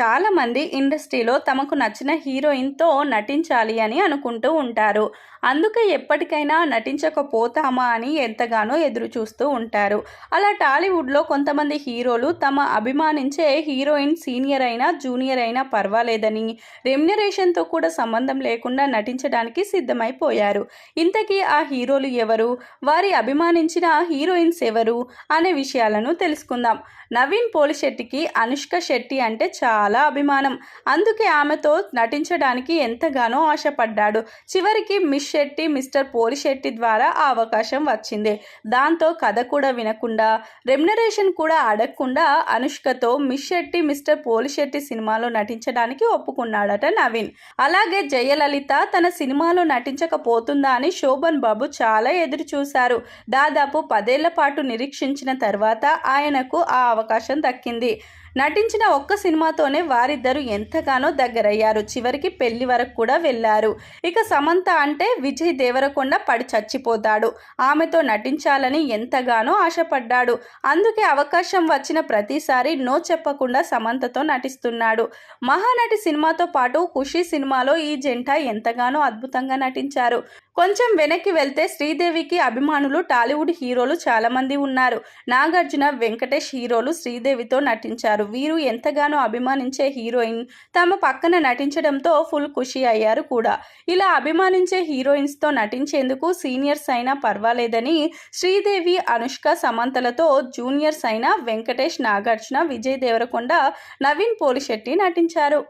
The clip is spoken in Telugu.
చాలామంది ఇండస్ట్రీలో తమకు నచ్చిన హీరోయిన్తో నటించాలి అని అనుకుంటూ ఉంటారు. అందుకే ఎప్పటికైనా నటించకపోతామా అని ఎంతగానో ఎదురు చూస్తూ ఉంటారు. అలా టాలీవుడ్లో కొంతమంది హీరోలు తమ అభిమానించే హీరోయిన్ సీనియర్ అయినా జూనియర్ అయినా పర్వాలేదని రెమ్యునరేషన్తో కూడా సంబంధం లేకుండా నటించడానికి సిద్ధమైపోయారు. ఇంతకీ ఆ హీరోలు ఎవరు? వారి అభిమానించిన హీరోయిన్స్ ఎవరు? అనే విషయాలను తెలుసుకుందాం. నవీన్ పోలిశెట్టికి అనుష్క శెట్టి అంటే చాలా చాలా అభిమానం. అందుకే ఆమెతో నటించడానికి ఎంతగానో ఆశపడ్డాడు. చివరికి మిస్ శెట్టి మిస్టర్ పోలిశెట్టి ద్వారా ఆ అవకాశం వచ్చింది. దాంతో కథ కూడా వినకుండా రెమ్యునరేషన్ కూడా అడగకుండా అనుష్కతో మిస్ శెట్టి మిస్టర్ పోలిశెట్టి సినిమాలో నటించడానికి ఒప్పుకున్నాడట నవీన్. అలాగే జయలలిత తన సినిమాలో నటించకపోతుందా అని శోభన్ బాబు చాలా ఎదురు చూశారు దాదాపు పదేళ్ళ పాటు నిరీక్షించిన తర్వాత ఆయనకు ఆ అవకాశం దక్కింది. నటించిన ఒక్క సినిమాతోనే వారిద్దరూ ఎంతగానో దగ్గరయ్యారు. చివరికి పెళ్ళి వరకు కూడా వెళ్ళారు. ఇక సమంత అంటే విజయ్ దేవరకొండ పడి చచ్చిపోతాడు. ఆమెతో నటించాలని ఎంతగానో ఆశపడ్డాడు. అందుకే అవకాశం వచ్చిన ప్రతిసారి నో చెప్పకుండా సమంతతో నటిస్తున్నాడు. మహానటి సినిమాతో పాటు ఖుషీ సినిమాలో ఈ జంట ఎంతగానో అద్భుతంగా నటించారు. కొంచెం వెనక్కి వెళ్తే శ్రీదేవికి అభిమానులు టాలీవుడ్ హీరోలు చాలామంది ఉన్నారు. నాగార్జున వెంకటేష్ హీరోలు శ్రీదేవితో నటించారు. వీరు ఎంతగానో అభిమానించే హీరోయిన్. తమ పక్కన నటించడంతో ఫుల్ ఖుషి అయ్యారు కూడా. ఇలా అభిమానించే హీరోయిన్స్తో నటించేందుకు సీనియర్స్ అయినా పర్వాలేదని శ్రీదేవి అనుష్క సమంతలతో జూనియర్స్ అయిన వెంకటేష్ నాగార్జున విజయ్ దేవరకొండ నవీన్ పోలిశెట్టి నటించారు.